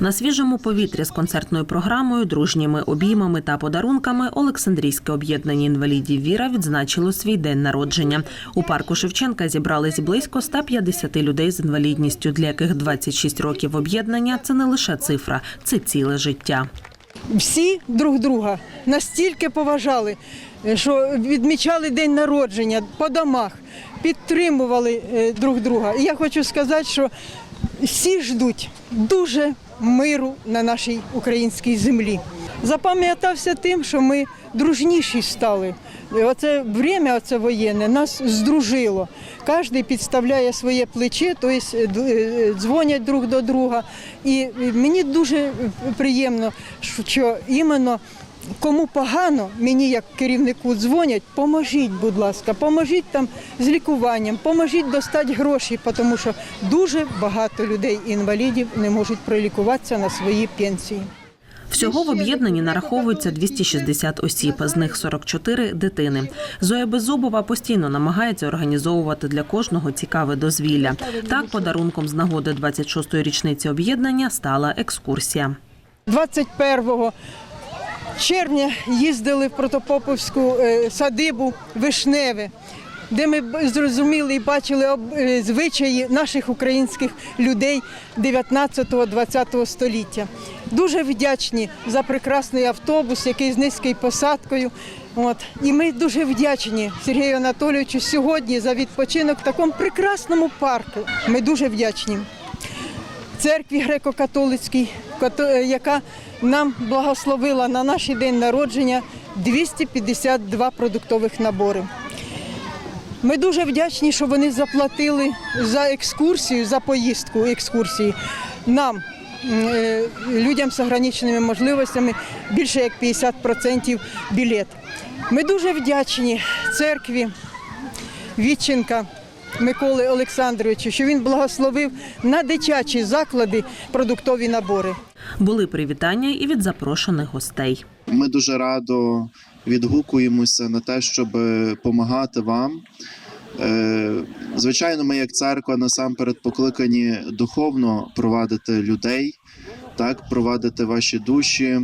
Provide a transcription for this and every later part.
На свіжому повітрі з концертною програмою, дружніми обіймами та подарунками Олександрійське об'єднання інвалідів Віра відзначило свій день народження. У парку Шевченка зібрались близько 150 людей з інвалідністю, для яких 26 років об'єднання це не лише цифра, це ціле життя. всі друг друга настільки поважали, що відмічали день народження по домах, підтримували е, друг друга. І я хочу сказати, що всі ждуть дуже миру на нашій українській землі. Запам'ятався тим, що ми дружніші стали. Оце время, оце воєнне, нас здружило. Кожен підставляє своє плече, тобто дзвонять друг до друга. І е, мені дуже приємно, що іменно кому погано, мені як керівнику дзвонять, поможіть, будь ласка, поможіть там з лікуванням, поможіть достати гроші, тому що дуже багато людей інвалідів не можуть пролікуватися на свої пенсії. Всього в об'єднанні нараховується 260 осіб, з них 44 – дитини. Зоя Беззубова постійно намагається організовувати для кожного цікаве дозвілля. Так, подарунком з нагоди 26-ї річниці об'єднання стала екскурсія. 21 червня їздили в Протопоповську е, садибу Вишневе, де ми зрозуміли і бачили е, звичаї наших українських людей 19-20 століття. Дуже вдячні за прекрасний автобус, який з низькою посадкою. От. І ми дуже вдячні Сергію Анатолійовичу сьогодні за відпочинок в такому прекрасному парку. Ми дуже вдячні церкві греко-католицькій, яка нам благословила на наш день народження 252 продуктових набори. Ми дуже вдячні, що вони заплатили за екскурсію, за поїздку екскурсії нам, е, людям з ограниченими можливостями, більше як 50% білет. Ми дуже вдячні церкві Вітченка Миколи Олександровичу, що він благословив на дитячі заклади продуктові набори. Були привітання і від запрошених гостей. Ми дуже радо відгукуємося на те, щоб допомагати вам. Е, Звичайно, ми як церква насамперед покликані духовно провадити людей, так, провадити ваші душі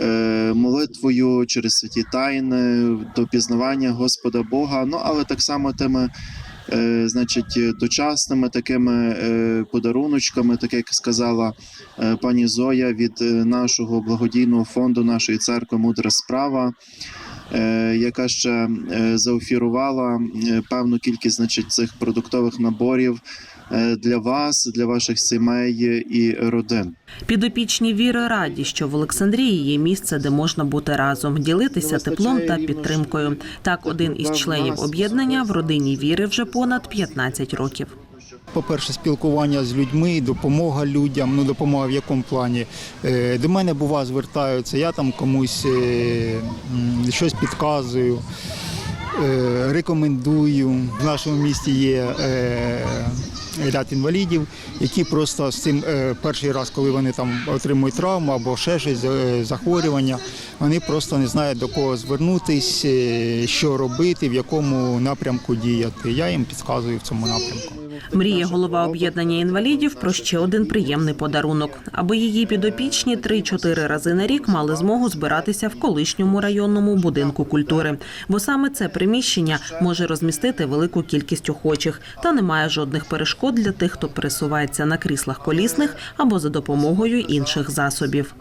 е, молитвою через святі тайни, до пізнавання Господа Бога. Ну але так само тими, е, значить, дочасними такими е, подаруночками, так як сказала е, пані Зоя від е, нашого благодійного фонду нашої церкви Мудра справа. Е, Яка ще е, заофірувала е, певну кількість значить, цих продуктових наборів для вас, для ваших сімей і родин. Підопічні віри раді, що в Олександрії є місце, де можна бути разом, ділитися теплом та підтримкою. Так, один із членів об'єднання в родині віри вже понад 15 років. По-перше, спілкування з людьми, допомога людям. Ну, допомога в якому плані. Е, До мене бува звертаються, я там комусь е, щось підказую, е, рекомендую. В нашому місті є ряд інвалідів, які просто з цим перший раз, коли вони там отримують травму або ще щось захворювання, вони просто не знають до кого звернутись, е, що робити, в якому напрямку діяти. Я їм підказую в цьому напрямку. Мріє голова об'єднання інвалідів про ще один приємний подарунок, аби її підопічні 3-4 рази на рік мали змогу збиратися в колишньому районному будинку культури. Бо саме це приміщення може розмістити велику кількість охочих та немає жодних перешкод для тих, хто пересувається на кріслах колісних або за допомогою інших засобів.